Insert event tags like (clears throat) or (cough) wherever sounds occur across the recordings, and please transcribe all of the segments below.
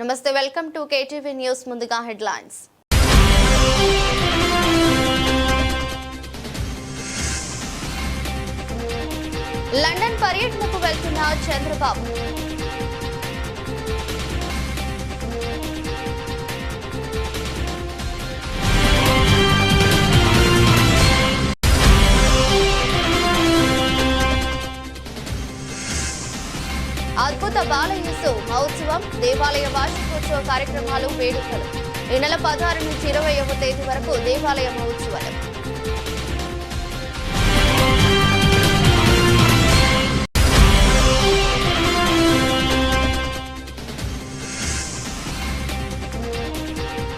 నమస్తే welcome to KTV news ముందుగా headlines. London పర్యటనకు వెళ్తున్న చంద్రబాబు. అద్భుత బాలయేసు మహోత్సవం దేవాలయ వార్షికోత్సవ కార్యక్రమాలు వేడుకలు. ఈ నెల పదహారు నుంచి ఇరవైవ తేదీ వరకు దేవాలయ మహోత్సవాలు.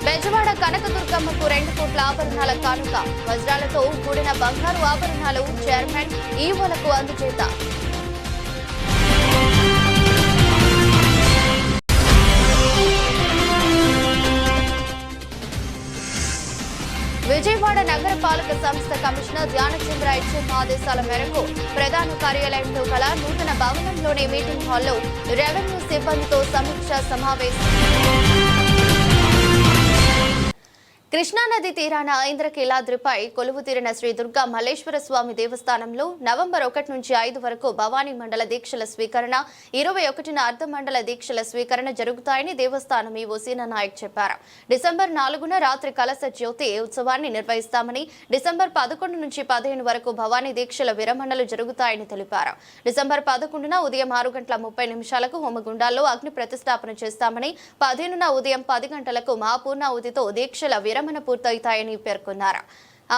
బెజవాడ కనకదుర్గమ్మకు రెండు కోట్ల ఆభరణాల కానుక. వజ్రాలతో కూడిన బంగారు ఆభరణాలు చైర్మన్ ఈవోలకు అందజేత నగరపాలక సంస్థ కమిషనర్ ధ్యానచంద్ర ఇచ్చిన ఆదేశాల మేరకు ప్రధాన కార్యాలయంలో గల నూతన భవనంలోని మీటింగ్ హాల్లో రెవెన్యూ సిబ్బందితో సమీక్ష సమావేశం. కృష్ణానది తీరాన ఇంద్రకీలాద్రిపై కొలువు తీరిన శ్రీ దుర్గా మల్లేశ్వర స్వామి దేవస్థానంలో నవంబర్ ఒకటి నుంచి ఐదు వరకు భవానీ మండల దీక్షల స్వీకరణ ఇరవై ఒకటిన అర్ధ మండల దీక్షల స్వీకరణ జరుగుతాయని దేవస్థానం ఈ సీనా నాయక్ చెప్పారు. డిసెంబర్ నాలుగున రాత్రి కలస జ్యోతి ఉత్సవాన్ని నిర్వహిస్తామని డిసెంబర్ పదకొండు నుంచి పదిహేను వరకు భవానీ దీక్షల విరమణలు జరుగుతాయని తెలిపారు. డిసెంబర్ పదకొండున ఉదయం ఆరు గంటల ముప్పై నిమిషాలకు హోమగుండాల్లో అగ్ని ప్రతిష్టాపన చేస్తామని పదిహేనున ఉదయం పది గంటలకు మహాపూర్ణావతితో దీక్షల విరమణ పూర్తవుతాయని పేర్కొన్నారు.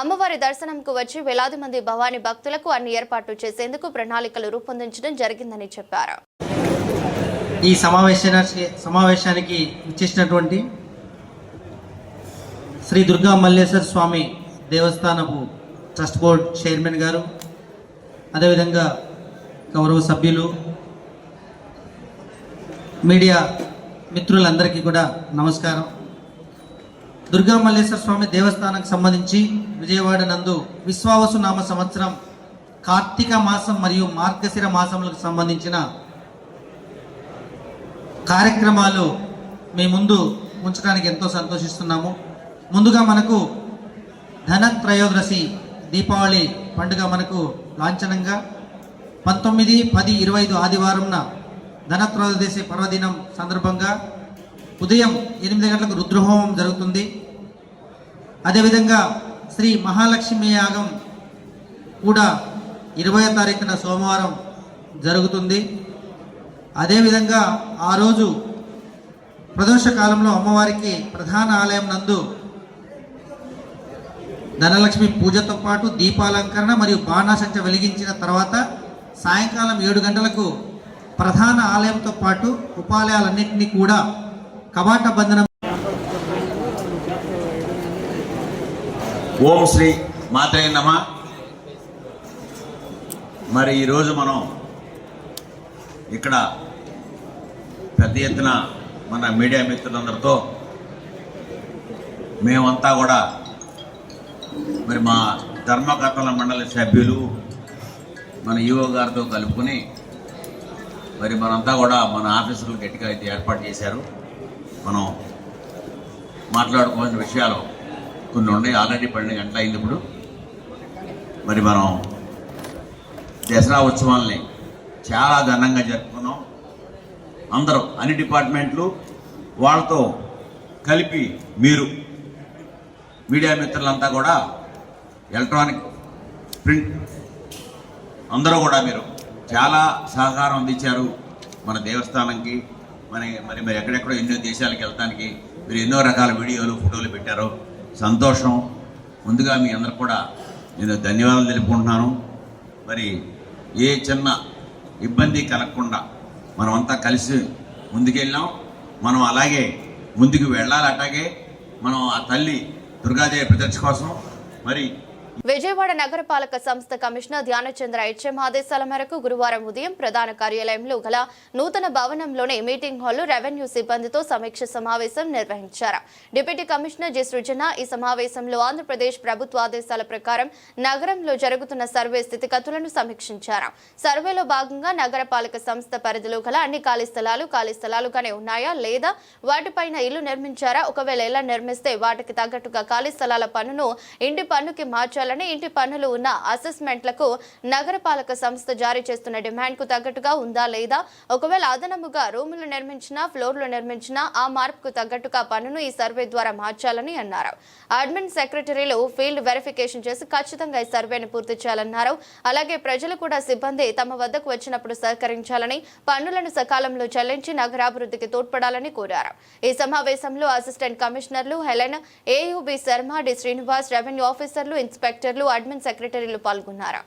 అమ్మవారి దర్శనంకు వచ్చి వేలాది మంది భవానీ భక్తులకు అన్ని ఏర్పాట్లు చేసేందుకు ప్రణాళికలు రూపొందించడం జరిగిందని చెప్పారు. ఈ సమావేశ సమావేశానికి ఇచ్చేసినటువంటి శ్రీ దుర్గా మల్లేశ్వర స్వామి దేవస్థానపు ట్రస్ట్ బోర్డ్ చైర్మన్ గారు అదేవిధంగా గౌరవ సభ్యులు మీడియా మిత్రులందరికీ కూడా నమస్కారం. దుర్గా మల్లేశ్వర స్వామి దేవస్థానానికి సంబంధించి విజయవాడ నందు విశ్వావసు నామ సంవత్సరం కార్తీక మాసం మరియు మార్గశిర మాసములకు సంబంధించిన కార్యక్రమాలు మీ ముందు ఉంచడానికి ఎంతో సంతోషిస్తున్నాము. ముందుగా మనకు ధనత్రయోదశి దీపావళి పండుగ మనకు లాంఛనంగా పంతొమ్మిది పది ఇరవై ఐదు ఆదివారంన ధనత్రయోదశి పర్వదినం సందర్భంగా ఉదయం ఎనిమిది గంటలకు రుద్రహోమం జరుగుతుంది. అదేవిధంగా శ్రీ మహాలక్ష్మి యాగం కూడా ఇరవై తారీఖున సోమవారం జరుగుతుంది. అదేవిధంగా ఆ రోజు ప్రదోష కాలంలో అమ్మవారికి ప్రధాన ఆలయం నందు ధనలక్ష్మి పూజతో పాటు దీపాలంకరణ మరియు బాణాసంచ వెలిగించిన తర్వాత సాయంకాలం ఏడు గంటలకు ప్రధాన ఆలయంతో పాటు ఉపాలయాలన్నింటినీ కూడా కవాట బంధనం ఓం శ్రీ మాతయ్య నమ. మరి ఈరోజు మనం ఇక్కడ పెద్ద ఎత్తున మన మీడియా మిత్రులందరితో మేమంతా కూడా మరి మా ధర్మకర్తల మండలి సభ్యులు మన ఈఓ గారితో కలుపుకొని మరి మనంతా కూడా మన ఆఫీసులు గట్టిగా అయితే ఏర్పాటు చేశారు. మనం మాట్లాడుకోవాల్సిన విషయాలు కొన్ని ఉన్నాయి. ఆల్రెడీ పన్నెండు గంటలు అయింది ఇప్పుడు. మరి మనం దసరా ఉత్సవాల్ని చాలా ఘనంగా జరుపుకున్నాం. అందరూ అన్ని డిపార్ట్మెంట్లు వాళ్ళతో కలిపి మీరు మీడియా మిత్రులంతా కూడా ఎలక్ట్రానిక్ ప్రింట్ అందరూ కూడా మీరు చాలా సహకారం అందించారు మన దేవస్థానంకి మరి మరి మరి ఎక్కడెక్కడో ఎన్నో దేశాలకు వెళ్తానికి మీరు ఎన్నో రకాల వీడియోలు ఫోటోలు పెట్టారు. సంతోషం. ముందుగా మీ అందరు కూడా నేను ధన్యవాదాలు తెలుపుకుంటున్నాను. మరి ఏ చిన్న ఇబ్బంది కలగకుండా మనమంతా కలిసి ముందుకెళ్ళాం. మనం అలాగే ముందుకు వెళ్ళాలి అట్లాగే మనం ఆ తల్లి దుర్గాదేవి ప్రదర్శన కోసం. మరి విజయవాడ నగరపాలక సంస్థ కమిషనర్ ధ్యానచంద్ర హెచ్ఎం ఆదేశాల మేరకు గురువారం ఉదయం ప్రధాన కార్యాలయంలో గల నూతన భవనంలోని మీటింగ్ హాల్లో రెవెన్యూ సిబ్బందితో సమీక్ష సమావేశం నిర్వహించారు. Deputy commissioner G. సృజన ఈ సమావేశంలో ఆంధ్రప్రదేశ్ ప్రభుత్వ ఆదేశాల ప్రకారం నగరంలో జరుగుతున్న సర్వే స్థితిగతులను సమీక్షించారు. సర్వేలో భాగంగా నగరపాలక సంస్థ పరిధిలో గల అన్ని ఖాళీ స్థలాలు ఖాళీ స్థలాలుగానే ఉన్నాయా లేదా వాటిపైన ఇల్లు నిర్మించారా? ఒకవేళ ఎలా నిర్మిస్తే వాటికి తగ్గట్టుగా ఖాళీ స్థలాల పన్నును ఇంటి పన్నుకి మార్చాలని ఇంటి పన్నులు ఉన్న అసెస్మెంట్లకు నగరపాలక సంస్థ జారీ చేస్తున్న డిమాండ్కు తగ్గట్టుగా ఉందా లేదా? ఒకవేళ అదనముగా రూములు నిర్మించినా ఫ్లోర్లు నిర్మించినా ఆ మార్పుకు తగ్గట్టుగా పన్నును ఈ సర్వే ద్వారా మార్చాలని అన్నారు. అడ్మిన్ సెక్రటరీలు ఫీల్డ్ వెరిఫికేషన్ చేసి ఖచ్చితంగా ఈ సర్వేను పూర్తి చేయాలన్నారు. అలాగే ప్రజలు కూడా సిబ్బంది తమ వద్దకు వచ్చినప్పుడు సహకరించాలని పన్నులను సకాలంలో చెల్లించి నగరాభివృద్ధికి తోడ్పడాలని కోరారు. ఈ సమావేశంలో అసిస్టెంట్ కమిషనర్లు Helen ఏయుబి Sharma D. Srinivas revenue ఆఫీసర్లు ఇన్స్పెక్టర్ డైరెక్టర్లు అడ్మిన్ సెక్రటరీలు పాల్గొన్నారు?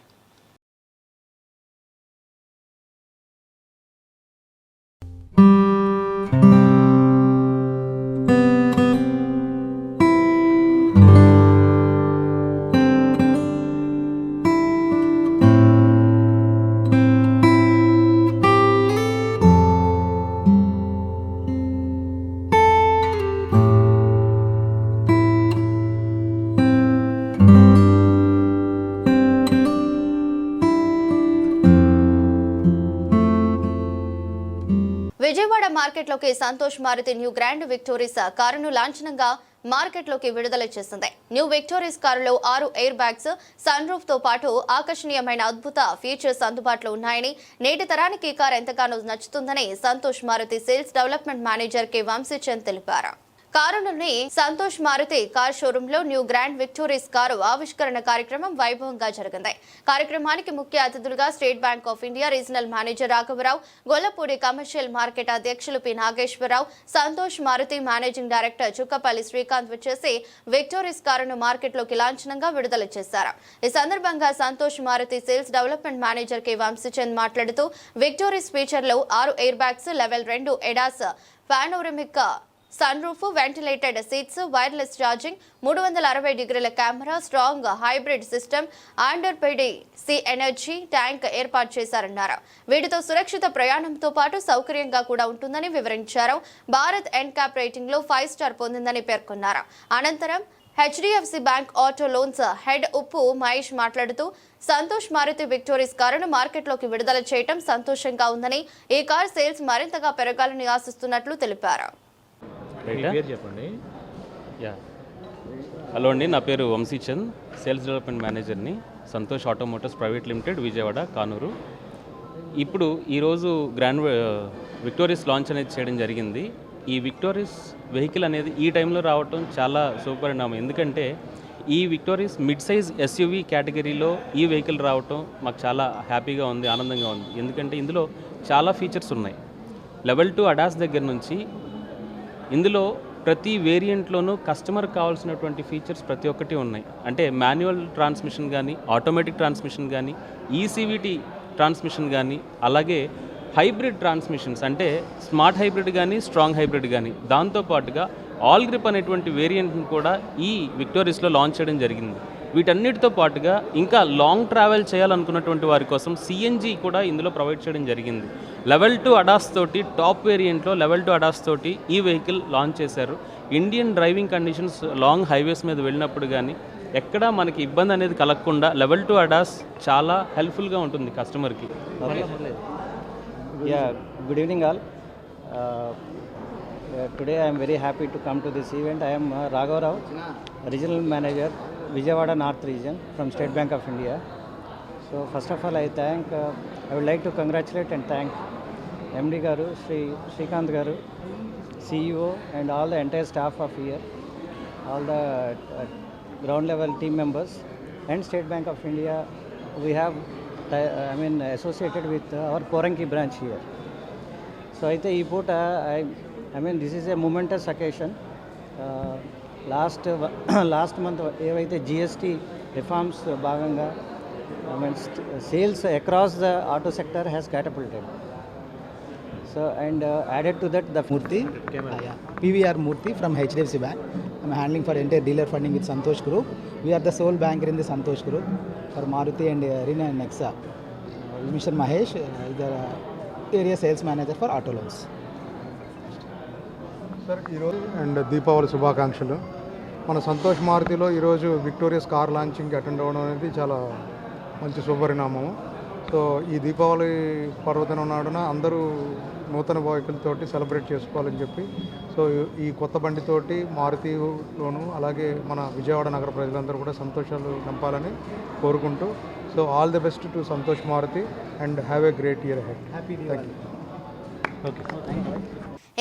మార్కెట్లోకి Santosh Maruti new grand Victoris కారును లాంఛనంగా మార్కెట్లోకి విడుదల చేసింది. న్యూ విక్టోరీస్ కారులో ఆరు ఎయిర్ బ్యాగ్స్ సన్ రూఫ్తో పాటు ఆకర్షణీయమైన అద్భుత ఫీచర్స్ అందుబాటులో ఉన్నాయని నేటి తరానికి ఈ కారు ఎంతగానో నచ్చుతుందని Santosh Maruti sales development manager K Vamsichand తెలిపారు. కారులోని సంతోష్ మారుతి కార్ షోరూమ్లో న్యూ గ్రాండ్ విక్టోరీస్ కారు ఆవిష్కరణ కార్యక్రమం వైభవంగా జరిగింది. కార్యక్రమానికి ముఖ్య అతిథులుగా State Bank of India regional manager రాఘవరావు గొల్లపూడి కమర్షియల్ మార్కెట్ అధ్యక్షులు P. Nageswararao Santosh Maruti managing director Chukkapalli Srikanth వచ్చేసి విక్టోరీస్ కారును మార్కెట్లోకి లాంఛనంగా విడుదల చేశారు. ఈ సందర్భంగా Santosh Maruti sales development manager K. Vamsichand మాట్లాడుతూ విక్టోరీస్ ఫీచర్లో ఆరు ఎయిర్ బ్యాగ్స్ లెవెల్ రెండు ADAS panoramic sun roof ventilated seats wireless charging మూడు వందల అరవై డిగ్రీల camera strong hybrid system ఆండర్పెడి C energy tank ఏర్పాటు చేశారన్నారు. వీటితో సురక్షిత ప్రయాణంతో పాటు సౌకర్యంగా కూడా ఉంటుందని వివరించారు. భారత్ ఎన్ క్యాప్ రేటింగ్లో ఫైవ్ స్టార్ పొందిందని పేర్కొన్నారు. అనంతరం HDFC bank auto loans head Uppu Mahesh మాట్లాడుతూ సంతోష్ మారుతి విక్టోరీస్ కారును మార్కెట్లోకి విడుదల చేయడం సంతోషంగా ఉందని ఈ కార్ సేల్స్ మరింతగా పెరగాలని ఆశిస్తున్నట్లు తెలిపారు. పేరు చెప్పండి. యా హలో అండి నా పేరు వంశీచంద్ సేల్స్ డెవలప్మెంట్ మేనేజర్ని Santosh auto motors private limited Vijayawada Kanuru. ఇప్పుడు ఈరోజు గ్రాండ్ విక్టోరియస్ లాంచ్ అనేది చేయడం జరిగింది. ఈ విక్టోరియస్ వెహికల్ అనేది ఈ టైంలో రావటం చాలా సూపరిణామం ఎందుకంటే ఈ విక్టోరియస్ మిడ్ సైజ్ ఎస్యూవీ కేటగిరీలో ఈ వెహికల్ రావటం మాకు చాలా హ్యాపీగా ఉంది ఆనందంగా ఉంది. ఎందుకంటే ఇందులో చాలా ఫీచర్స్ ఉన్నాయి. లెవెల్ టూ అడాస్ దగ్గర నుంచి ఇందులో ప్రతి వేరియంట్లోనూ కస్టమర్ కావాల్సినటువంటి ఫీచర్స్ ప్రతి ఒక్కటి ఉన్నాయి. అంటే మాన్యువల్ ట్రాన్స్మిషన్ కానీ ఆటోమేటిక్ ట్రాన్స్మిషన్ కానీ ఈసీవీటీ ట్రాన్స్మిషన్ కానీ అలాగే హైబ్రిడ్ ట్రాన్స్మిషన్స్ అంటే స్మార్ట్ హైబ్రిడ్ కానీ స్ట్రాంగ్ హైబ్రిడ్ కానీ దాంతోపాటుగా ఆల్ గ్రిప్ అనేటువంటి వేరియంట్ని కూడా ఈ విక్టోరియస్లో లాంచ్ చేయడం జరిగింది. వీటన్నిటితో పాటుగా ఇంకా లాంగ్ ట్రావెల్ చేయాలనుకున్నటువంటి వారి కోసం సిఎన్జి కూడా ఇందులో ప్రొవైడ్ చేయడం జరిగింది. లెవెల్ టూ అడాస్ తోటి టాప్ వేరియంట్లో లెవెల్ టూ అడాస్ తోటి ఈ వెహికల్ లాంచ్ చేశారు. Indian driving conditions long highways మీద వెళ్ళినప్పుడు కానీ ఎక్కడా మనకి ఇబ్బంది అనేది కలగకుండా లెవెల్ టూ అడాస్ చాలా హెల్ప్ఫుల్గా ఉంటుంది కస్టమర్కి Yeah, good evening all. Uh, uh, today I am very happy to come to this event. I Vijayawada north region from State Bank of India. So first of all I thank I would like to congratulate and thank MD గారు శ్రీ శ్రీకాంత్ గారు CEO and all the entire staff of here all the ground level team members and State Bank of India. We have I mean associated with our Koranki branch here so అయితే ఈ పూట I I mean this is a momentous occasion last (clears throat) last month ఏవైతే GST reforms భాగంగా I means sales across the auto sector has catapulted so and added to that the Murthy PVR Murthy from HDFC bank I'm handling for entire dealer funding with Santosh group we are the sole bank in the Santosh group for Maruti and Arena and Nexa mister Mahesh either area sales manager for auto loans sir ఈరోజు and Deepavali శుభాకాంక్షలు. మన సంతోష్ మారుతిలో ఈరోజు Victorious car లాంచింగ్కి attend అవ్వడం అనేది చాలా మంచి శుభపరిణామము. సో ఈ దీపావళి పర్వదినం నాడున అందరూ నూతన బైకులతోటి సెలబ్రేట్ చేసుకోవాలని చెప్పి సో ఈ కొత్త బండితోటి మారుతిలోను అలాగే మన విజయవాడ నగర ప్రజలందరూ కూడా సంతోషాలు నింపాలని కోరుకుంటూ so all the best to Santosh Maruti and have a great year ahead happy thank you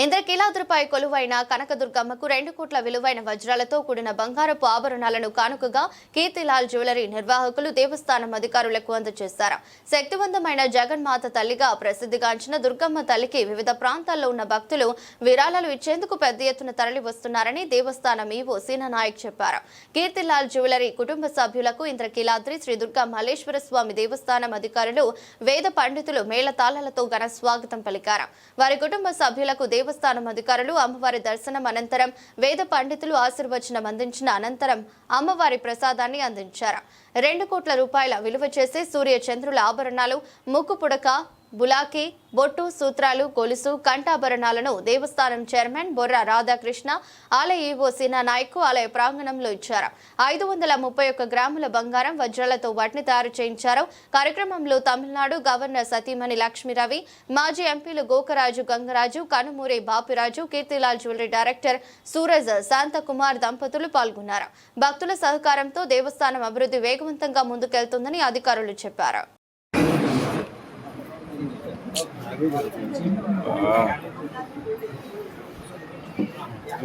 ఇంద్రకీలాద్రిపై కొలువైన కనకదుర్గమ్మకు రెండు కోట్ల విలువైన వజ్రాలతో కూడిన బంగారపు ఆభరణాలను కానుకగా కీర్తిలాల్ జ్యువెలరీ నిర్వాహకులు దేవస్థానం అధికారులకు అందజేశారు. శక్తివంతమైన జగన్మాత తల్లిగా ప్రసిద్ధిగాంచిన దుర్గమ్మ తల్లికి వివిధ ప్రాంతాల్లో ఉన్న భక్తులు విరాళాలు ఇచ్చేందుకు పెద్ద ఎత్తున తరలి వస్తున్నారని దేవస్థానం ఈవో నాయక్ చెప్పారు. కీర్తిలాల్ జ్యువెలరీ కుటుంబ సభ్యులకు ఇంద్రకీలాద్రి శ్రీ దుర్గా మల్లేశ్వర స్వామి దేవస్థానం అధికారులు వేద పండితులు మేళతాళాలతో ఘన స్వాగతం పలికారు. వారి కుటుంబ సభ్యులకు దేవస్థానం అధికారులు అమ్మవారి దర్శనం అనంతరం వేద పండితులు ఆశీర్వచనం అందించిన అనంతరం అమ్మవారి ప్రసాదాన్ని అందించారు. రెండు కోట్ల రూపాయల విలువ చేసే సూర్య చంద్రుల ఆభరణాలు ముక్కు పుడక బులాకి బొట్టు సూత్రాలు గొలుసు కంఠాభరణాలను దేవస్థానం చైర్మన్ బొర్రా రాధాకృష్ణ ఆలయ ఈవో సినా నాయక్ ఆలయ ప్రాంగణంలో ఇచ్చారు. ఐదు వందల ముప్పై ఒక్క గ్రాముల బంగారం వజ్రాలతో వాటిని తయారు చేయించారు. కార్యక్రమంలో తమిళనాడు గవర్నర్ సతీమణి లక్ష్మీరవి మాజీ ఎంపీలు గోకరాజు గంగరాజు కనుమూరి బాపిరాజు కీర్తిలాల్ జ్యువెలరీ డైరెక్టర్ సూరజ్ శాంతకుమార్ దంపతులు పాల్గొన్నారు. భక్తుల సహకారంతో దేవస్థానం అభివృద్ధి వేగవంతంగా ముందుకెళ్తుందని అధికారులు చెప్పారు.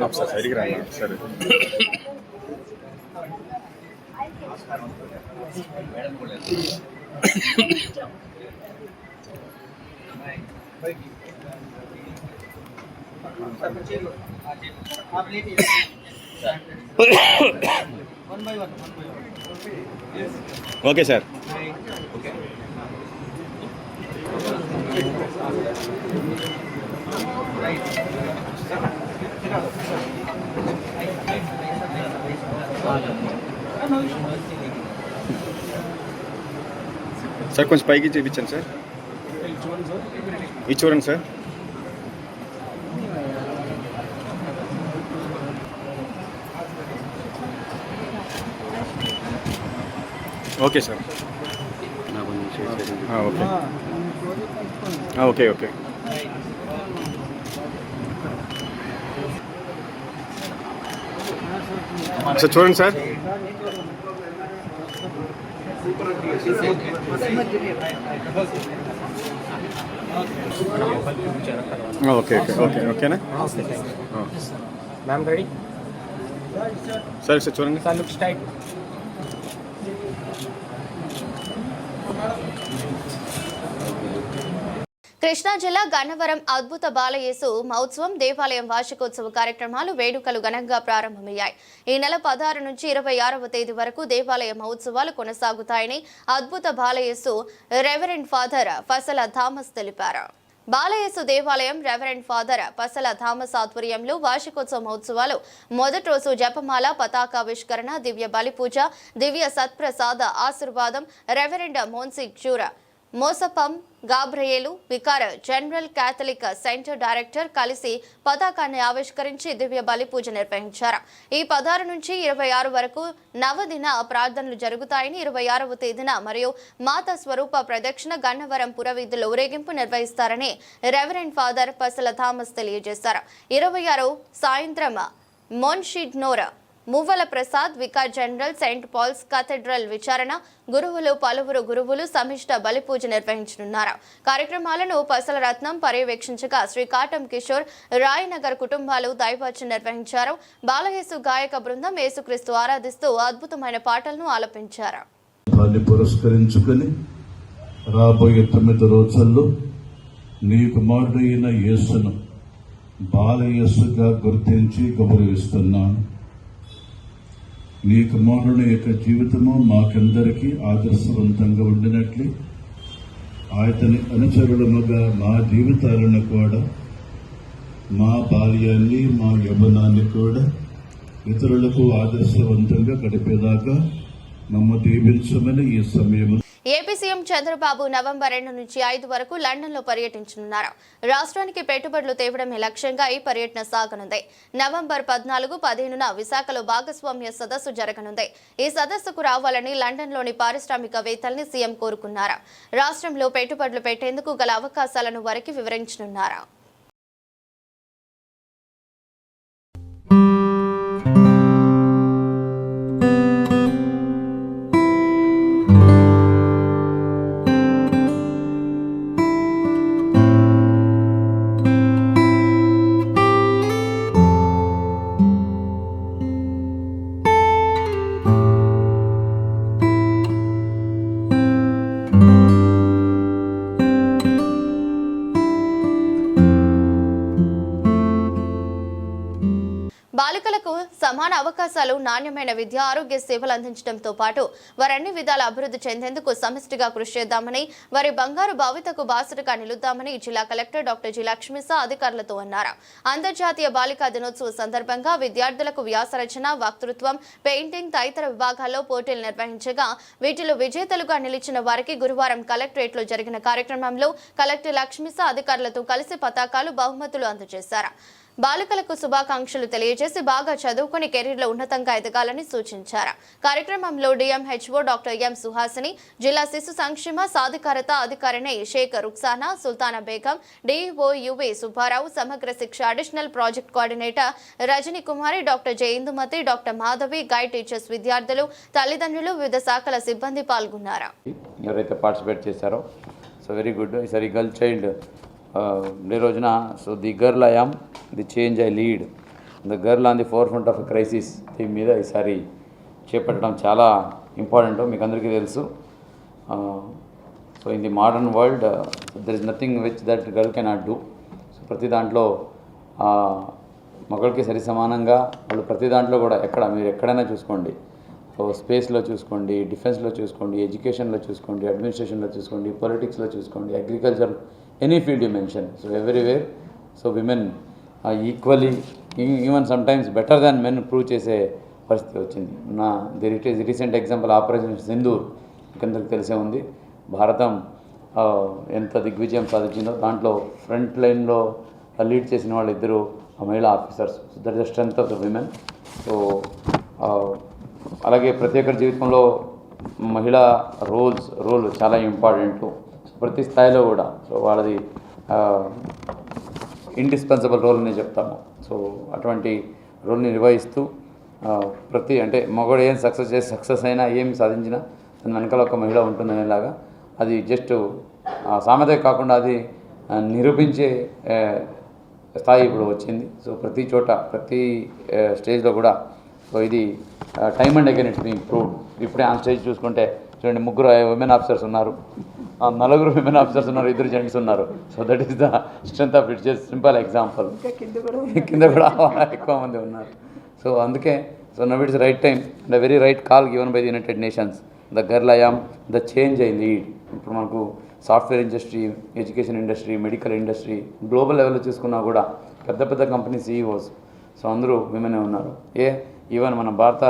ఒకసారి సైడ్కి రా సరే ఓకే సార్ సార్ కొంచెం పైకి చూపించండి సార్. ఇది చూడండి సార్. Okay sir. ఓకే. ఆ, ఓకే ఓకే సార్ చూడండి సార్ ఆ, ఓకే ఓకే ఓకే ఓకేనా మ్యామ్ రెడీ సరే సార్ చూడండి సార్ లుక్ స్టైట్ కృష్ణా జిల్లా గన్నవరం అద్భుత బాలయేసు మహోత్సవం దేవాలయం వార్షికోత్సవ కార్యక్రమాలు వేడుకలు ఘనంగా ప్రారంభమయ్యాయి. ఈ నెల పదహారు నుంచి ఇరవై ఆరవ తేదీ వరకు దేవాలయ మహోత్సవాలు కొనసాగుతాయని అద్భుత బాలయేసు రెవరెండ్ ఫాదర్ ఫసల థామస్ తెలిపారు. బాలయేసు దేవాలయం రెవరెండ్ ఫాదర్ పసల థామస్ ఆధ్వర్యంలో వార్షికోత్సవ మహోత్సవాలు మొదటి రోజు జపమాల పతాకావిష్కరణ దివ్య బలిపూజ దివ్య సత్ప్రసాద ఆశీర్వాదం రెవరెండ్ మోన్సి చూర మోసపం గాబ్రయేలు vicar general Catholic centre director కలిసి పతాకాన్ని ఆవిష్కరించి దివ్య బలి పూజ నిర్వహించారు. ఈ పదహారు నుంచి ఇరవై ఆరు వరకు నవదిన ప్రార్థనలు జరుగుతాయని ఇరవై ఆరవ తేదీన మరియు మాత స్వరూప ప్రదక్షిణ గన్నవరం పురవీధుల ఊరేగింపు నిర్వహిస్తారని రెవరెండ్ ఫాదర్ పసల థామస్ తెలియజేశారు. ఇరవై ఆరు సాయంత్రం monsignor Muvvala Prasad vicar general Saint Paul's Cathedral విచారణ గురువులు పలువురు గురువులు సమిష్ట బలిపూజ నిర్వహించనున్నారు. కార్యక్రమాలను పసల రత్నం పర్యవేక్షించగా శ్రీ కాటం కిషోర్ రాయనగర్ కుటుంబాలు దైవాచన నిర్వహించారు. బాలయేసు గాయక బృందం యేసుక్రీస్తు ఆరాధిస్తూ అద్భుతమైన పాటలను ఆలపించారు. దాన్ని పురస్కరించుకొని రాబోయే తొమ్మిది రోజుల్లో నీ కుమారుడైన యేసును బాలయేసుగా గుర్తించి గౌరవిస్తున్నాను. నీ కుమారుని యొక్క జీవితము మాకందరికీ ఆదర్శవంతంగా ఉండినట్లు. ఆయతని అనుచరులముగా మా జీవితాలను కూడా మా బాల్యాన్ని మా యవనాన్ని కూడా ఇతరులకు ఆదర్శవంతంగా గడిపేదాకా మమ్మ దీవించమని ఈ సమయంలో ఏపీ సీఎం చంద్రబాబు నవంబర్ రెండు నుంచి ఐదు వరకు లండన్లో పర్యటించనున్నారు. రాష్ట్రానికి పెట్టుబడులు తేవడమే లక్ష్యంగా ఈ పర్యటన సాగనుంది. నవంబర్ పద్నాలుగు పదిహేనున విశాఖలో భాగస్వామ్య సదస్సు జరగనుంది. ఈ సదస్సుకు రావాలని లండన్లోని పారిశ్రామికవేత్తల్ని సీఎం కోరుకున్నారు. రాష్ట్రంలో పెట్టుబడులు పెట్టేందుకు గల అవకాశాలను వారికి వివరించనున్నారు. నాణ్యమైన విద్య ఆరోగ్య సేవలు అందించడంతో పాటు వారన్ని విధాల అభివృద్ధి చెందేందుకు సమిష్టిగా కృషి చేద్దామని వారి బంగారు భవితకు బాసటగా నిలుద్దామని జిల్లా కలెక్టర్ డాక్టర్ జి లక్ష్మీసా అధికారులతో అన్నారు. అంతర్జాతీయ బాలికా దినోత్సవ సందర్భంగా విద్యార్థులకు వ్యాసరచన వక్తృత్వం పెయింటింగ్ తదితర విభాగాల్లో పోటీలు నిర్వహించగా వీటిలో విజేతలుగా నిలిచిన వారికి గురువారం కలెక్టరేట్లో జరిగిన కార్యక్రమంలో కలెక్టర్ లక్ష్మీసా అధికారులతో కలిసి పతాకాలు బహుమతులు అందజేశారు. బాలికలకు శుభాకాంక్షలు తెలియజేసి బాగా చదువుకుని కెరీర్లో ఉన్నతంగా ఎదగాలని సూచించారు. కార్యక్రమంలో డిఎంహెచ్ఓ డాక్టర్ ఎం సుహాసిని జిల్లా శిశు సంక్షేమ సాధికారత అధికారిని Shaik Ruksana Sultana Begum DO U V Subbarao Samagra Shiksha additional project coordinator Rajani Kumari doctor Jayendumathi doctor Madhavi guide teachers విద్యార్థులు తల్లిదండ్రులు వివిధ శాఖల సిబ్బంది పాల్గొన్నారు. ఎవరైతే పార్టిసిపేట్ చేశారో సో వెరీ గుడ్ ఈసారి గర్ల్ చైల్డ్ ఈ రోజున so the girl I am the change I lead. The girl on the forefront of crisis theme మీద ఈసారి చేపట్టడం చాలా ఇంపార్టెంట్ మీకు అందరికీ తెలుసు. So in the modern world there is nothing which that girl cannot do so ప్రతి దాంట్లో ఆ, సరి సమానంగా వాళ్ళు ప్రతి దాంట్లో కూడా ఎక్కడ మీరు ఎక్కడైనా చూసుకోండి. సో స్పేస్లో చూసుకోండి డిఫెన్స్లో చూసుకోండి ఎడ్యుకేషన్లో చూసుకోండి అడ్మినిస్ట్రేషన్లో చూసుకోండి పొలిటిక్స్లో చూసుకోండి agriculture any field you mention so everywhere so women equally even sometimes better than men prove చేసే పరిస్థితి వచ్చింది. నా the recent example operation Sindoor కిందకి తెలిసే ఉంది. భారతం ఎంత దిగ్విజయం సాధించిందో దాంట్లో ఫ్రంట్ లైన్లో లీడ్ చేసిన వాళ్ళు ఇద్దరు ఆ మహిళా officers so that the strength of the women so అలాగే ప్రతి ఒక్కరి జీవితంలో మహిళా రోల్స్ రోల్ చాలా ఇంపార్టెంట్ ప్రతి స్థాయిలో కూడా. సో వాళ్ళది ఇండిస్పెన్సబుల్ రోల్ అని చెప్తాము. సో అటువంటి రోల్ని నిర్వహిస్తూ ప్రతి అంటే మగవాడు ఏం సక్సెస్ చేసి సక్సెస్ అయినా ఏం సాధించినా దాని వెనకాల ఒక మహిళ ఉంటుందనేలాగా అది జస్ట్ సామెత కాకుండా అది నిరూపించే స్థాయి ఇప్పుడు వచ్చింది. సో ప్రతి చోట ప్రతి స్టేజ్లో కూడా సో ఇది time and again it's be improved ఇప్పుడే ఆన్ స్టేజ్ చూసుకుంటే చూడండి ముగ్గురు ఉమెన్ ఆఫీసర్స్ ఉన్నారు. నలుగురు విమెన్ ఆఫీసర్స్ ఉన్నారు ఇద్దరు జెంట్స్ ఉన్నారు. So that is the strength of it just simple example కింద కూడా (laughs) ఎక్కువ మంది ఉన్నారు. సో అందుకే so now it's right time the very right call given by the United Nations the girl I am the change I lead ఇప్పుడు మనకు software industry education industry medical industry global లెవెల్లో చూసుకున్నా కూడా పెద్ద పెద్ద కంపెనీ సీఈఓస్ సో అందరూ విమెనే ఉన్నారు. ఏ? ఈవెన్ మన భారత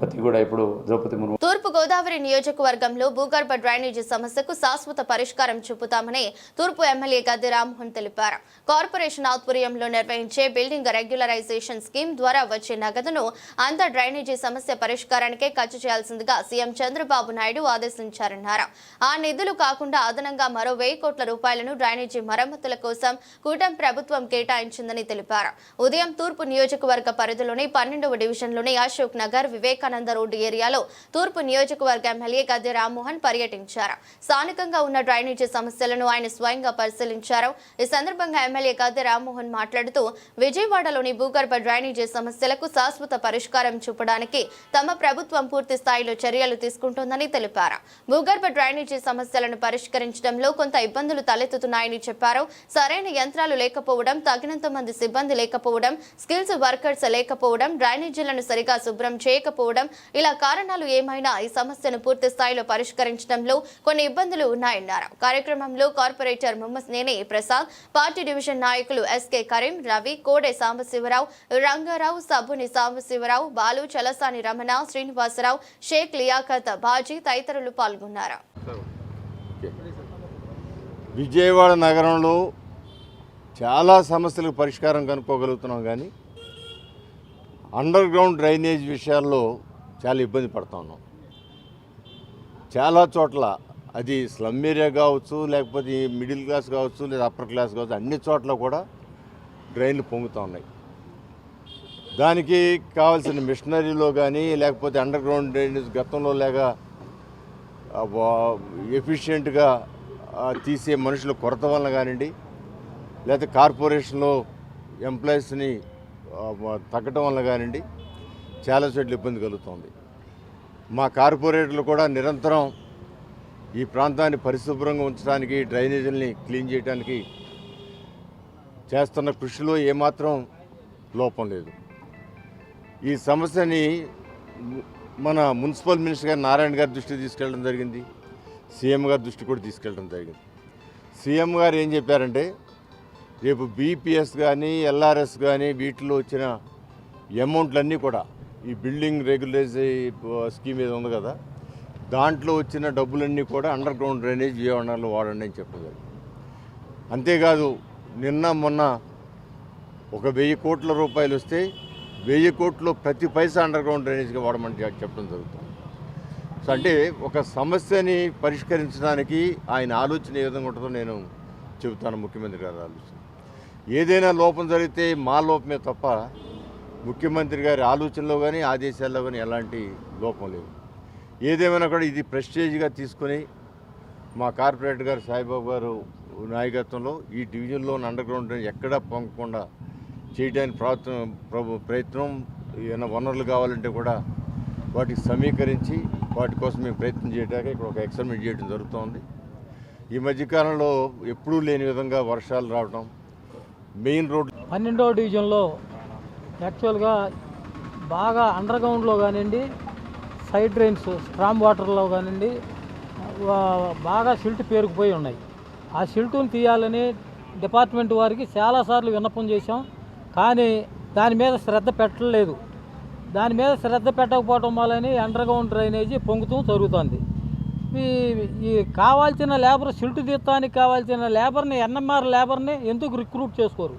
కూడా ఇప్పుడు ద్రౌపది ముర్ము తూర్పు గోదావరి నియోజకవర్గంలో భూగర్భ డ్రైనేజీ సమస్యకు శాశ్వత పరిష్కారం చూపుతామని తూర్పు ఎమ్మెల్యే గద్దె రామ్మోహన్ తెలిపారు. కార్పొరేషన్ ఆధ్వర్యంలో నిర్వహించే బిల్డింగ్ రెగ్యులరైజేషన్ స్కీమ్ ద్వారా వచ్చే నగదును అంత డ్రైనేజీ సమస్య పరిష్కారానికే ఖర్చు చేయాల్సిందిగా సీఎం చంద్రబాబు నాయుడు ఆదేశించారన్నారు. ఆ నిధులు కాకుండా అదనంగా మరో వెయ్యి కోట్ల రూపాయలను డ్రైనేజీ మరమ్మతుల కోసం కూటమి ప్రభుత్వం కేటాయించిందని తెలిపారు. ఉదయం తూర్పు నియోజకవర్గ పరిధిలోని పన్నెండవ డివిజన్లోని అశోక్ నగర్ వివేకానంద రోడ్డు ఏరియాలో తూర్పు నియోజకవర్గ ఎమ్మెల్యే గద్దె రామ్మోహన్ పర్యటించారు. స్థానికంగా ఉన్న డ్రైనేజీ సమస్యలను ఆయన స్వయంగా పరిశీలించారు. ఈ సందర్భంగా ఎమ్మెల్యే గద్దె రామ్మోహన్ మాట్లాడుతూ విజయవాడలోని భూగర్భ డ్రైనేజీ సమస్యలకు శాశ్వత పరిష్కారం చూపడానికి తమ ప్రభుత్వం పూర్తి స్థాయిలో చర్యలు తీసుకుంటోందని తెలిపారు. భూగర్భ డ్రైనేజీ సమస్యలను పరిష్కరించడంలో కొంత ఇబ్బందులు తలెత్తుతున్నాయని చెప్పారు. సరైన యంత్రాలు లేకపోవడం తగినంత మంది సిబ్బంది లేకపోవడం స్కిల్స్ వర్కర్స్ లేకపోవడం డ్రైనేజీలను సరిగా శుభ్రం చేయకపోవడం లేకపోవడం ఇలా కారణాలు ఏమైనా ఈ సమస్యను పూర్తి స్థాయిలో పరిష్కరించడంలో కొన్ని ఇబ్బందులు ఉన్నాయన్నారు. కార్యక్రమంలో కార్పొరేటర్ నేనే ప్రసాద్ పార్టీ డివిజన్ నాయకులు ఎస్కే కరీం రవి కోడే సాంబశివరావు రంగారావు సబ్బుని సాంబశివరావు బాలు చలసాని రమణ శ్రీనివాసరావు షేక్ లియాఖత్ బాజీ తదితరులు పాల్గొన్నారు. విజయవాడ నగరంలో చాలా సమస్యలకు పరిష్కారం కనుక్కోగలుగుతున్నాం కానీ అండర్ గ్రౌండ్ డ్రైనేజ్ విషయాల్లో చాలా ఇబ్బంది పడుతూ ఉన్నాం. చాలా చోట్ల అది స్లమ్ ఏరియా కావచ్చు లేకపోతే మిడిల్ క్లాస్ కావచ్చు లేదా అప్పర్ క్లాస్ కావచ్చు అన్ని చోట్ల కూడా డ్రైన్లు పొంగుతూ ఉన్నాయి. దానికి కావాల్సిన మిషనరీలో కానీ లేకపోతే అండర్ గ్రౌండ్ డ్రైనేజ్ గతంలో లేక ఎఫిషియెంట్గా తీసే మనుషుల కొరత వలన కానివ్వండి లేకపోతే కార్పొరేషన్లో ఎంప్లాయీస్ని తగ్గటం వల్ల కానివ్వండి చాలా చోట్ల ఇబ్బంది కలుగుతుంది. మా కార్పొరేటర్లు కూడా నిరంతరం ఈ ప్రాంతాన్ని పరిశుభ్రంగా ఉంచడానికి డ్రైనేజీల్ని క్లీన్ చేయడానికి చేస్తున్న కృషిలో ఏమాత్రం లోపం లేదు. ఈ సమస్యని మన మున్సిపల్ మినిస్టర్ గారు నారాయణ గారి దృష్టికి తీసుకెళ్ళడం జరిగింది. సీఎం గారి దృష్టి కూడా తీసుకెళ్ళడం జరిగింది. సీఎం గారు ఏం చెప్పారంటే రేపు బీపీఎస్ కానీ ఎల్ఆర్ఎస్ కానీ వీటిలో వచ్చిన అమౌంట్లన్నీ కూడా ఈ బిల్డింగ్ రెగ్యులైజే స్కీమ్ ఏదో ఉంది కదా దాంట్లో వచ్చిన డబ్బులన్నీ కూడా అండర్ గ్రౌండ్ డ్రైనేజ్ విజయవాడలో వాడండి అని చెప్పగలరు అంతేకాదు నిన్న మొన్న ఒక వెయ్యి కోట్ల రూపాయలు వస్తే వెయ్యి కోట్లు ప్రతి పైసా అండర్ గ్రౌండ్ డ్రైనేజ్గా వాడమని చెప్పడం జరుగుతుంది. సో అంటే ఒక సమస్యని పరిష్కరించడానికి ఆయన ఆలోచన ఏ విధంగా ఉంటుందో నేను చెబుతాను ముఖ్యమంత్రి గారు ఆలోచన. ఏదైనా లోపం జరిగితే మా లోపమే తప్ప ముఖ్యమంత్రి గారి ఆలోచనలో కానీ ఆదేశాల్లో కానీ ఎలాంటి లోపం లేదు. ఏదేమైనా కూడా ఇది ప్రెస్టేజ్గా తీసుకొని మా కార్పొరేటర్ గారు సాయిబాబు గారు నాయకత్వంలో ఈ డివిజన్లో ఉన్న అండర్ గ్రౌండ్ ఎక్కడా పొంగకుండా చేయడానికి ప్రయత్నం ప్రయత్నం ఏమైనా వనరులు కావాలంటే కూడా వాటికి సమీకరించి వాటి కోసం మేము ప్రయత్నం చేయడానికి ఇక్కడ ఒక ఎక్స్పెరిమెంట్ చేయడం జరుగుతోంది. ఈ మధ్యకాలంలో ఎప్పుడూ లేని విధంగా వర్షాలు రావడం మెయిన్ రోడ్. పన్నెండవ డివిజన్లో యాక్చువల్గా బాగా అండర్ గ్రౌండ్లో కానివ్వండి సైడ్ డ్రైన్స్ స్ట్రామ్ వాటర్లో కానివ్వండి బాగా సిల్ట్ పేరుకుపోయి ఉన్నాయి. ఆ సిల్టును తీయాలని డిపార్ట్మెంట్ వారికి చాలాసార్లు విన్నపం చేశాం. కానీ దాని మీద శ్రద్ధ పెట్టలేదు. దాని మీద శ్రద్ధ పెట్టకపోవటం వల్లనే అండర్గ్రౌండ్ డ్రైనేజీ పొంగుతూ జరుగుతుంది ఈ ఈ కావాల్సిన లేబర్ సిల్ట్ తీర్థానికి కావాల్సిన లేబర్ని ఎన్ఎంఆర్ లేబర్ని ఎందుకు రిక్రూట్ చేసుకోరు?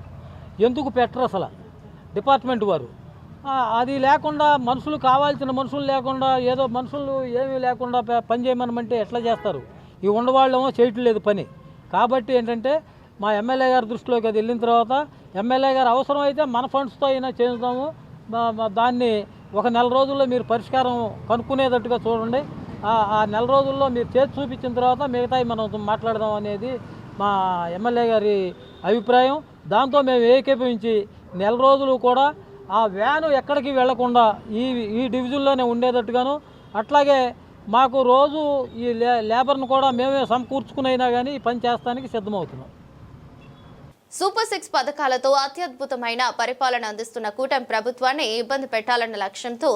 ఎందుకు పెట్టరు అసలు? డిపార్ట్మెంట్ వారు. అది లేకుండా మనుషులు కావాల్సిన మనుషులు లేకుండా ఏదో మనుషులు ఏమీ లేకుండా పని చేయమనమంటే ఎట్లా చేస్తారు? ఈ ఉండవాళ్ళేమో చేయట్లేదు పని. కాబట్టి ఏంటంటే మా ఎమ్మెల్యే గారి దృష్టిలోకి అది వెళ్ళిన తర్వాత ఎమ్మెల్యే గారు అవసరం అయితే మన ఫండ్స్తో అయినా చేద్దాము దాన్ని ఒక నెల రోజుల్లో మీరు పరిష్కారం కనుక్కునేటట్టుగా చూడండి. ఆ- నెల రోజుల్లో మీరు చేసి చూపించిన తర్వాత మిగతాయి మనం మాట్లాడదాం అనేది మా ఎమ్మెల్యే గారి అభిప్రాయం. దాంతో మేము ఏకీభవించి నెల రోజులు కూడా ఆ వ్యాను ఎక్కడికి వెళ్ళకుండా ఈ ఈ డివిజన్లోనే ఉండేటట్టుగాను అట్లాగే మాకు రోజు ఈ లేబర్ను కూడా మేమే సమకూర్చుకునైనా కానీ ఈ పని చేస్తానికి సిద్ధమవుతున్నాం. సూపర్ సిక్స్ పథకాలతో అత్యద్భుతమైన పరిపాలన అందిస్తున్న కూటమి ప్రభుత్వాన్ని ఇబ్బంది పెట్టాలన్న లక్ష్యంతో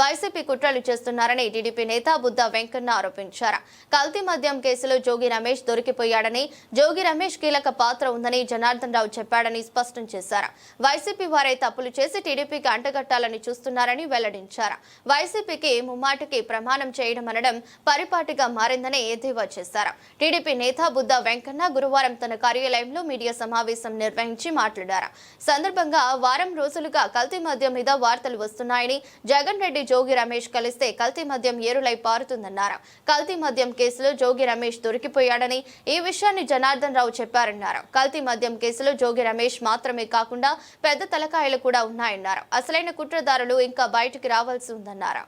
వైసీపీ కుట్రలు చేస్తున్నారని టీడీపీ నేత బుద్ధ వెంకన్న ఆరోపించారు. కల్తీ మద్యం కేసులో జోగి రమేష్ దొరికిపోయాడని జోగి రమేష్ కీలక పాత్ర ఉందని జనార్దన్ రావు చెప్పాడని స్పష్టం చేశారు. వైసీపీ వారే తప్పులు చేసి టీడీపీకి అంటగట్టాలని చూస్తున్నారని వెల్లడించారు. వైసీపీకి ముమ్మాటికి ప్రమాణం చేయడం అనడం పరిపాటిగా మారిందని ఎద్దేవా చేశారు. టీడీపీ నేత బుద్ధ వెంకన్న గురువారం తన కార్యాలయంలో మీడియా సమావేశం నిర్వహించి మాట్లాడారు. సందర్భంగా వారం రోజులుగా కల్తీ మద్యం మీద వార్తలు వస్తున్నాయని జగన్ రెడ్డి జోగి రమేష్ కలిస్తే కల్తీ మద్యం ఏరులై పారుతుందన్నారు. కల్తీ మద్యం కేసులో జోగి రమేష్ దొరికిపోయాడని ఈ విషయాన్ని జనార్దన్ రావు చెప్పారన్నారు. కల్తీ మద్యం కేసులో జోగి రమేష్ మాత్రమే కాకుండా పెద్ద తలకాయలు కూడా ఉన్నాయన్నారు. అసలైన కుట్రదారులు ఇంకా బయటికి రావాల్సి ఉందన్నారు.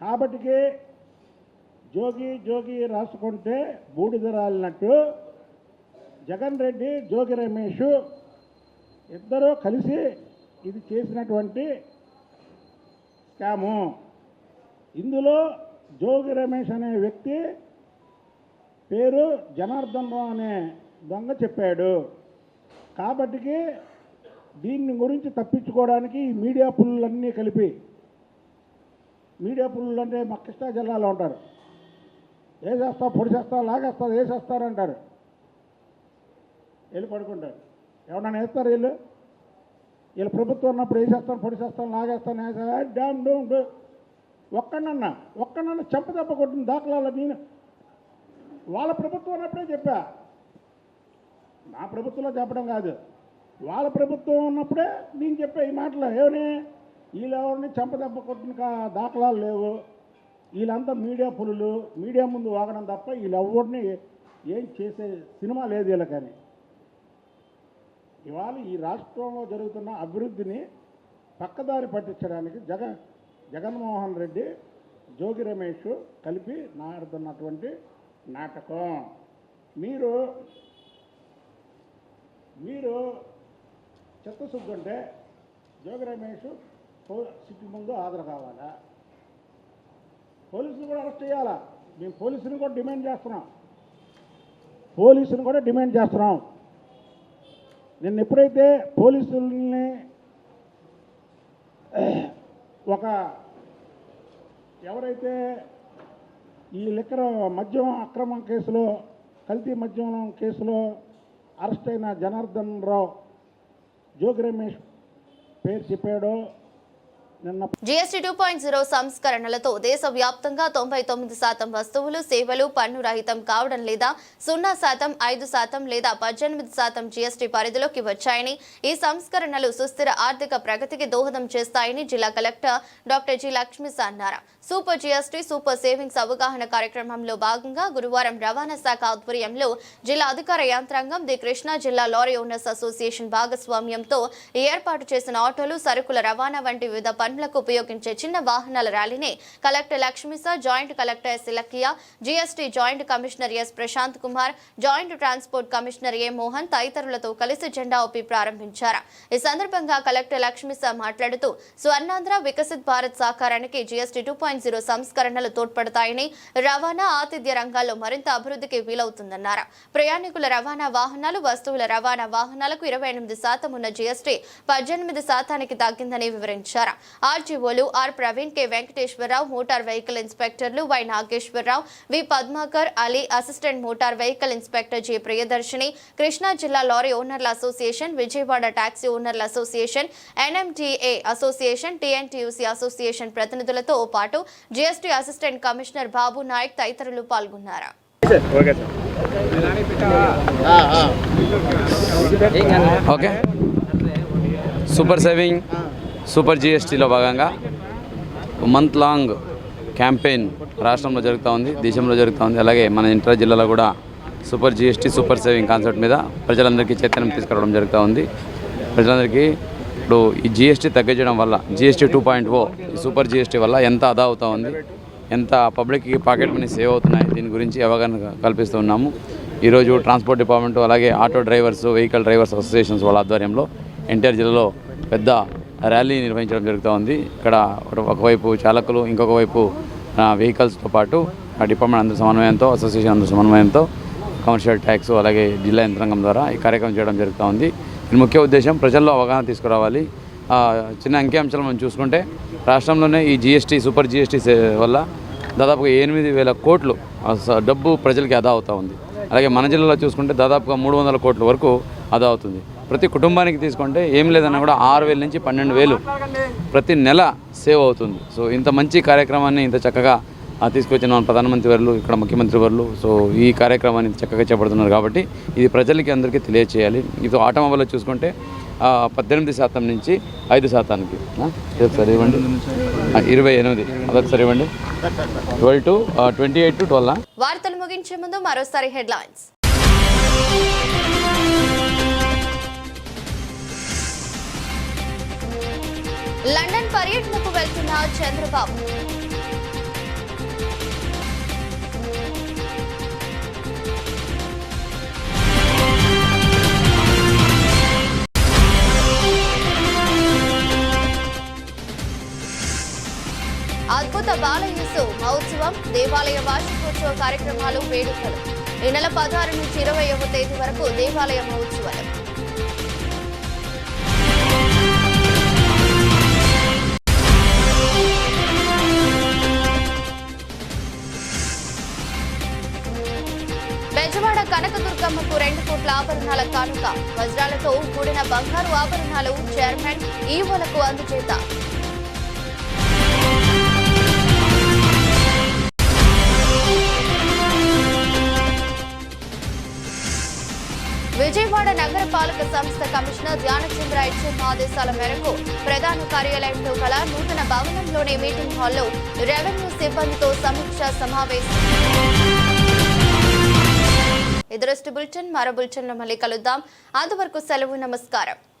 కాబట్టికి జోగి జోగి రాసుకుంటే బూడిద రాలినట్టు జగన్ రెడ్డి జోగి రమేష్ ఇద్దరూ కలిసి ఇది చేసినటువంటి స్కాము. ఇందులో జోగి రమేష్ అనే వ్యక్తి పేరు జనార్దన్ రావు అనే దొంగ చెప్పాడు. కాబట్టికి దీన్ని గురించి తప్పించుకోవడానికి ఈ మీడియా పుల్లన్నీ కలిపి మీడియా పుల్లు అంటే మా కృష్ణా జిల్లాలో ఉంటారు. వేసేస్తా పొడి చేస్తా లాగేస్తా వేసేస్తారు అంటారు వెళ్ళి పడుకుంటారు. ఎవరన్నా వేస్తారు వీళ్ళు? వీళ్ళు ప్రభుత్వం ఉన్నప్పుడు వేసేస్తాను పొడి చేస్తాను లాగేస్తాను వేసా డామ్ డూమ్ డూ. ఒక్కడన్నా ఒక్కడన్నా చెంపదెబ్బ కొట్టిన దాఖలాలు నేను వాళ్ళ ప్రభుత్వం ఉన్నప్పుడే చెప్పా. నా ప్రభుత్వంలో చెప్పడం కాదు. వాళ్ళ ప్రభుత్వం ఉన్నప్పుడే నేను చెప్పా ఈ మాటలు. ఏమని? వీళ్ళు ఎవరిని చెంపదెబ్బ కొట్టిన కా- దాఖలాలు లేవు. వీళ్ళంతా మీడియా పులులు. మీడియా ముందు వాగడం తప్ప వీళ్ళెవరిని ఏం చేసే సినిమా లేదు వీళ్ళకని. ఇవాళ ఈ రాష్ట్రంలో జరుగుతున్న అభివృద్ధిని పక్కదారి పట్టించడానికి జగ జగన్మోహన్ రెడ్డి జోగి రమేష్ కలిపి నాడుతున్నటువంటి నాటకం. మీరు మీరు చిత్తశుద్ధి ఉంటే జోగి రమేష్ పో సిటీ ముందు హాజరు కావాలా? పోలీసులు కూడా అరెస్ట్ చేయాలా? మేము పోలీసుని కూడా డిమాండ్ చేస్తున్నాం. పోలీసుని కూడా డిమాండ్ చేస్తున్నాం. నిన్న ఎప్పుడైతే పోలీసుల్ని (clears throat) ఒక ఎవరైతే ఈ లిక్కర్ మద్యం అక్రమం కేసులో కల్తీ మద్యం కేసులో అరెస్ట్ అయిన జనార్దన్ రావు జోగి రమేష్ పేరు చెప్పాడో జీఎస్టీ టూ పాయింట్ జీరో సంస్కరణలతో దేశవ్యాప్తంగా తొంభై తొమ్మిది శాతం వస్తువులు సేవలు పన్ను రహితం కావడం లేదా సున్నా శాతం ఐదు శాతం లేదా పద్దెనిమిది శాతం జీఎస్టీ పరిధిలోకి వచ్చాయని ఈ సంస్కరణలు సుస్థిర ఆర్థిక ప్రగతికి దోహదం చేస్తాయని జిల్లా కలెక్టర్ డాక్టర్ జి లక్ష్మి అన్నారు సూపర్ జీఎస్టీ సూపర్ సేవింగ్స్ అవగాహన కార్యక్రమంలో భాగంగా గురువారం రవాణా శాఖ ఆధ్వర్యంలో జిల్లా అధికార యంత్రాంగం ది కృష్ణా జిల్లా లారీ ఓనర్స్ అసోసియేషన్ భాగస్వామ్యంతో ఏర్పాటు చేసిన ఆటోలు సరుకుల రవాణా వంటి వివిధ పనులకు ఉపయోగించే చిన్న వాహనాల ర్యాలీని collector Lakshmisha joint collector S. Ilakkiya GST joint commissioner S. Prashant Kumar joint transport commissioner A. Mohan తదితరులతో కలిసి జెండా ఊపి ప్రారంభించారు. ఈ సందర్భంగా కలెక్టర్ లక్ష్మీసా మాట్లాడుతూ స్వర్ణాంధ్ర వికసిత్ భారత్ సహకారానికి జీఎస్టీ టూ పాయింట్ జీరో సంస్కరణలు తోడ్పడతాయని రవాణా ఆతిథ్య రంగాల్లో మరింత అభివృద్ధికి వీలవుతుందన్నారు. ప్రయాణికుల రవాణా వాహనాలు వస్తువుల రవాణా వాహనాలకు ఇరవై ఎనిమిది శాతం ఉన్న జీఎస్టీ పద్దెనిమిది శాతానికి తగ్గిందని వివరించారు. ఆర్జీఓలు R Praveen K Venkateswararao motor vehicle ఇన్స్పెక్టర్లు Y Nageswararao V Padmakar Ali assistant motor vehicle inspector G Priyadarshini Krishna జిల్లా లారీ ఓనర్ల association Vijayawada taxi ఓనర్ల association NMTA association TNTUC association ప్రతినిధులతో పాటు GST assistant commissioner Babu Naik తదితరులు పాల్గొన్నారు. Okay. Super saving. Super జిఎస్టీలో భాగంగా month long campaign రాష్ట్రంలో జరుగుతూ ఉంది దేశంలో జరుగుతూ ఉంది. అలాగే మన ఇంటర్ జిల్లాలో కూడా super GST super saving concept మీద ప్రజలందరికీ చైతన్యం తీసుకురావడం జరుగుతూ ఉంది. ప్రజలందరికీ ఇప్పుడు ఈ జిఎస్టీ తగ్గించడం వల్ల జిఎస్టీ టూ పాయింట్ ఓ ఈ సూపర్ జిఎస్టీ వల్ల ఎంత అదా అవుతూ ఉంది ఎంత పబ్లిక్కి పాకెట్ మనీ సేవ్ అవుతున్నాయి దీని గురించి అవగాహన కల్పిస్తూ ఉన్నాము. ఈరోజు ట్రాన్స్పోర్ట్ డిపార్ట్మెంట్ అలాగే auto drivers vehicle drivers associations వాళ్ళ ఆధ్వర్యంలో ఎన్టీఆర్ జిల్లాలో పెద్ద ర్యాలీ నిర్వహించడం జరుగుతూ ఉంది ఇక్కడ ఒకవైపు చాలకులు ఇంకొక వైపు వెహికల్స్తో పాటు ఆ డిపార్ట్మెంట్ అందరి సమన్వయంతో అసోసియేషన్ అందరి సమన్వయంతో కమర్షియల్ ట్యాక్స్ అలాగే జిల్లా యంత్రాంగం ద్వారా ఈ కార్యక్రమం చేయడం జరుగుతూ ఉంది దీని ముఖ్య ఉద్దేశం ప్రజల్లో అవగాహన తీసుకురావాలి. చిన్న అంకిఅంశాలు మనం చూసుకుంటే రాష్ట్రంలోనే ఈ జిఎస్టీ సూపర్ జిఎస్టీ వల్ల దాదాపుగా ఎనిమిది వేల కోట్లు డబ్బు ప్రజలకి ఆదా అవుతూ ఉంది. అలాగే మన జిల్లాలో చూసుకుంటే దాదాపుగా మూడు వందల కోట్ల వరకు ఆదా అవుతుంది. ప్రతి కుటుంబానికి తీసుకుంటే ఏం లేదన్నా కూడా ఆరు వేల నుంచి పన్నెండు వేలు ప్రతి నెల సేవ్ అవుతుంది. సో ఇంత మంచి కార్యక్రమాన్ని ఇంత చక్కగా తీసుకొచ్చిన మన ప్రధానమంత్రి వర్లు ఇక్కడ ముఖ్యమంత్రి వర్లు సో ఈ కార్యక్రమాన్ని చక్కగా చేపడుతున్నారు కాబట్టి ఇది ప్రజలకి అందరికీ తెలియచేయాలి. ఇది ఆటోమొబైల్లో చూసుకుంటే పద్దెనిమిది శాతం నుంచి ఐదు శాతానికి. సరే ఒకసారి ఇవ్వండి ఇరవై ఎనిమిది. అదొకసారి ఇవ్వండి twelve to twenty eight to twelve వార్తలు ముగించే ముందు మరోసారి హెడ్లైన్స్. లండన్ పర్యటనకు వెళ్తున్న చంద్రబాబు. అద్భుత బాలయేసు మహోత్సవం దేవాలయ వార్షికోత్సవ కార్యక్రమాలు వేడుకలు. ఈ నెల పదహారు నుంచి ఇరవైవ తేదీ వరకు దేవాలయ మహోత్సవాలు. కానుక వజ్రాలతో కూడిన బంగారు ఆభరణాలు చైర్మన్ ఈవోలకు అందజేత విజయవాడ నగరపాలక సంస్థ కమిషనర్ ధ్యానచంద్ర ఇచ్చిన ఆదేశాల మేరకు ప్రధాన కార్యాలయంలో గల నూతన భవనంలోని మీటింగ్ హాల్లో రెవెన్యూ సిబ్బందితో సమీక్ష సమావేశం. ఎదురస్ట్ బులెటిన్ మరో బులెటిన్లో మళ్ళీ కలుద్దాం. అంతవరకు సెలవు నమస్కారం.